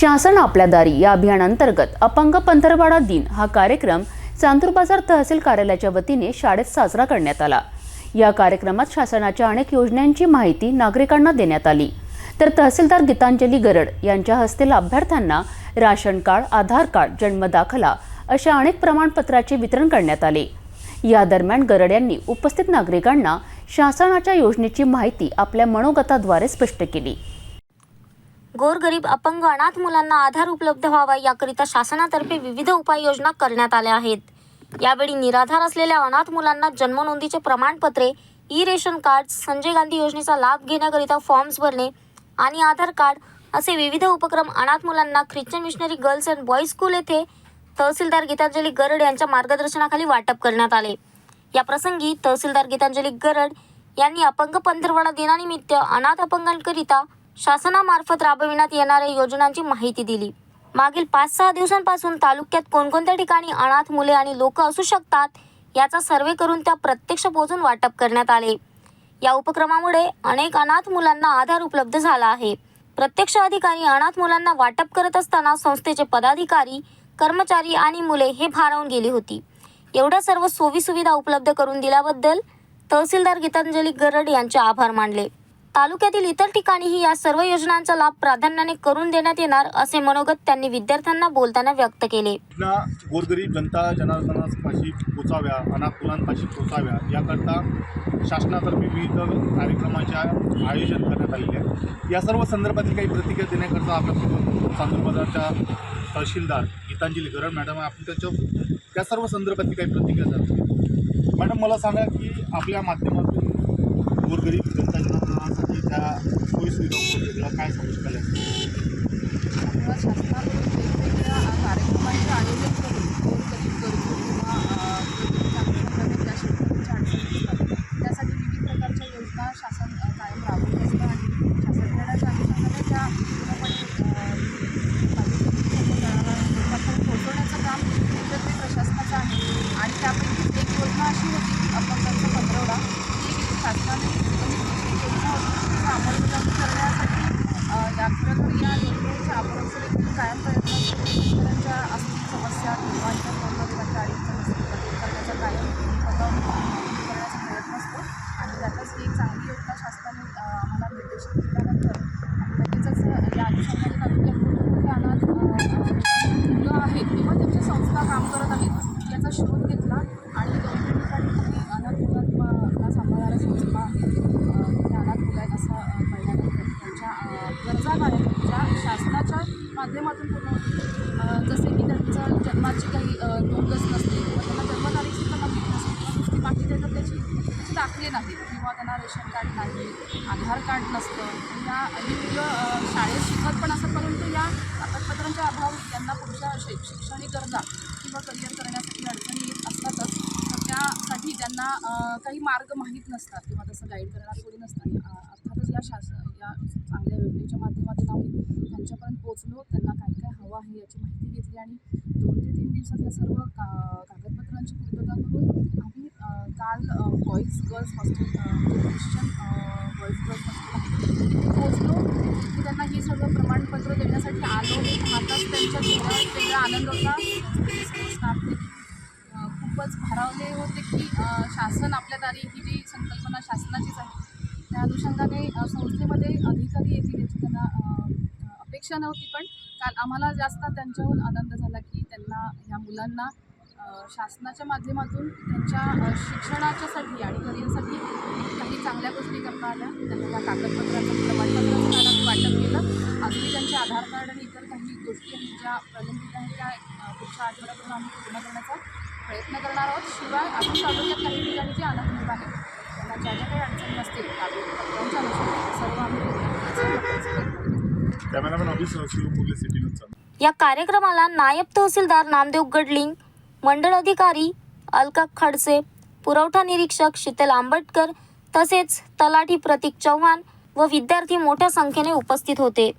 शासन आपल्या दारी या अभियानांतर्गत अपंग पंधरवाडा दिन हा कार्यक्रम चांदूर बाजार तहसील कार्यालयाच्या वतीने शाळेत साजरा करण्यात आला. या कार्यक्रमात शासनाच्या अनेक योजनांची माहिती नागरिकांना देण्यात आली. तर तहसीलदार गीतांजली गरड यांच्या हस्ते लाभार्थ्यांना राशन कार्ड आधार कार्ड जन्मदाखला अशा अनेक प्रमाणपत्राचे वितरण करण्यात आले. या दरम्यान गरड यांनी उपस्थित नागरिकांना शासनाच्या योजनेची माहिती आपल्या मनोगताद्वारे स्पष्ट केली. गोरगरीब अपंग अनाथ मुलांना आधार उपलब्ध व्हावा याकरिता शासनातर्फे विविध उपाययोजना करण्यात आल्या आहेत. यावेळी निराधार असलेल्या अनाथ मुलांना जन्मनोंदीचे प्रमाणपत्रे E ration card Sanjay Gandhi योजनेचा लाभ घेण्याकरिता फॉर्म्स भरणे आणि आधार कार्ड असे विविध उपक्रम अनाथ मुलांना Christian missionary girls and boys school येथे तहसीलदार गीतांजली गरड यांच्या मार्गदर्शनाखाली वाटप करण्यात आले. या प्रसंगी तहसीलदार गीतांजली गरड यांनी अपंग पंधरवडा दिनानिमित्त अनाथ अपंगांकरिता शासनामार्फत राबविण्यात येणाऱ्या योजनांची माहिती दिली. मागील पाच सहा दिवसांपासून तालुक्यात कोणकोणत्या ठिकाणी अनाथ मुले आणि लोक असू शकतात याचा सर्वे करून त्या प्रत्यक्ष पोहोचून वाटप करण्यात आले. या उपक्रमामुळे अनेक अनाथ मुलांना आधार उपलब्ध झाला आहे. प्रत्यक्ष अधिकारी अनाथ मुलांना वाटप करत असताना संस्थेचे पदाधिकारी कर्मचारी आणि मुले हे भारावून गेली होती. एवढ्या सर्व सोयी सुविधा उपलब्ध करून दिल्याबद्दल तहसीलदार गीतांजली गरड यांचे आभार मानले. तालुक्यातील इतर ठिकाणीही या सर्व योजनांचा लाभ प्राधान्याने करून देण्यात येणार असे मनोगत त्यांनी विद्यार्थ्यांना बोलताना व्यक्त केले. गोरगरीब जनता जनार्दनापाशी पोचाव्या अनाथ मुलांपाशी पोचाव्या याकरता शासनातर्फे विविध कार्यक्रमाचे आयोजन करण्यात आलेले आहे. या सर्व संदर्भातील काही प्रतिक्रिया देण्याकरता आपल्यासोबत चांदूर बाजारच्या तहसीलदार गीतांजली गरड मॅडम आपण त्याच्या त्या सर्व संदर्भातील काही प्रतिक्रिया जाणून मॅडम मला सांगा की आपल्या माध्यमातून गोरगरीब जनता सोयीसुविधा उपलब्ध केल्या काय सांगू शकाल त्यामुळं शासनाकडून वेगवेगळ्या अ, कार्यक्रमांचे आयोजन करून गोरगरीब गरजू किंवा अ, चांगल्या प्रकारे ज्या शेतकऱ्यांच्या अडचणी असतात त्यासाठी विविध प्रकारच्या योजना शासन अ, कायम राबवत असतं आणि शासनाच्या अनुषंगाने त्या पूर्णपणे अ, लोकांपर्यंत पोहोचवण्याचं काम प्रत्येक प्रशासनाचं आहे आणि त्यापैकी एक योजना अशी होती की अपंगांचा पंधरवडा ही शासनाने कमी योजना होती तिचं अंमलबजावणी करण्यासाठी अ, या खरंतर या योजनेच्या आपण देखील कायम प्रयत्न असतो आर्थिक समस्या किंवा कर्मचाऱ्यांच्या अडीअडचणी असतील त्या दूर करण्याचा कायम करण्याचा प्रयत्न असतो. आणि त्यातच ही एक चांगली योजना शासनाने आम्हाला निर्देशित केल्यानंतर आम्ही लगेचच या अनुषंगाने तालुक्यात मोठमोठे अनाथ मुलं आहेत किंवा त्यांच्या संस्था काम करत आहेत याचा शोध घेतला आणि दोन तीन ठिकाणी अनाथ मुलांना सांभाळणाऱ्या संस्था आहेत. अनाथ मुलं आहेत असं अ, त्यांच्या गरजा काय शासनाच्या माध्यमातून पूर्ण जसे की जन्माची काही नोंदच नसते. किंवा त्यांना जन्मतारीख सुद्धा माहिती नसते. किंवा गोष्टी माहिती देतात त्याची त्याचे दाखले नाहीत. किंवा त्यांना रेशन कार्ड नाही आधार कार्ड नसतं. या ही मुलं शाळेत शिकत पण असतात परंतु या कागदपत्रांच्या अभावी त्यांना पुढच्या शैक्षणिक गरजा किंवा करिअर करण्यासाठी अडचणी येत असतातच. तर त्यासाठी त्यांना काही मार्ग माहीत नसतात. किंवा तसं गाईड करणार कोणी नसतात अ, या शासन या चांगल्या योजनेच्या माध्यमातून आम्ही त्यांच्यापर्यंत पोचलो त्यांना काय काय हवं आहे याची माहिती घेतली आणि दोन ते तीन दिवसात या सर्व का कागदपत्रांची पूर्तता करून आम्ही काल बॉईज गर्ल्स हॉस्टेल म्हणजे ख्रिश्चन बॉईज गर्ल्स हॉस्टेल पोचलो तिथे त्यांना ही सर्व प्रमाणपत्र देण्यासाठी आलो. हे पाहताच त्यांच्या जीवनात वेगळा आनंद होता. खूपच भारावले होते की शासन आपल्या दारी ही जी संकल्पना शासनाचीच आहे त्या अनुषंगाने संस्थेमध्ये अधिकारी येतील याची त्यांना अपेक्षा नव्हती. पण काल आम्हाला जास्त त्यांच्याहून आनंद झाला की त्यांना ह्या मुलांना शासनाच्या माध्यमातून त्यांच्या शिक्षणाच्यासाठी आणि करिअरसाठी काही चांगल्या गोष्टी करता आल्या. त्यांना त्या कागदपत्राचं प्रमाणपत्राचं वाटप केलं. अगदी त्यांचे आधार कार्ड आणि इतर काही गोष्टी आहेत ज्या प्रलंबित आहेत त्या पुढच्या आठवड्यातून आम्ही पूर्ण करण्याचा प्रयत्न करणार आहोत. शिवाय अजून तालुक्यात काही ठिकाणी जे अनाथ आहेत. त्यांना ज्या ज्या काही अडचणी असतील सर्व आम्ही या कार्यक्रमाला नायब तहसीलदार नामदेव गडलिंग मंडळ अधिकारी अलका खडसे पुरवठा निरीक्षक शीतल आंबटकर तसेच तलाठी प्रतीक चव्हाण व विद्यार्थी मोठ्या संख्येने उपस्थित होते.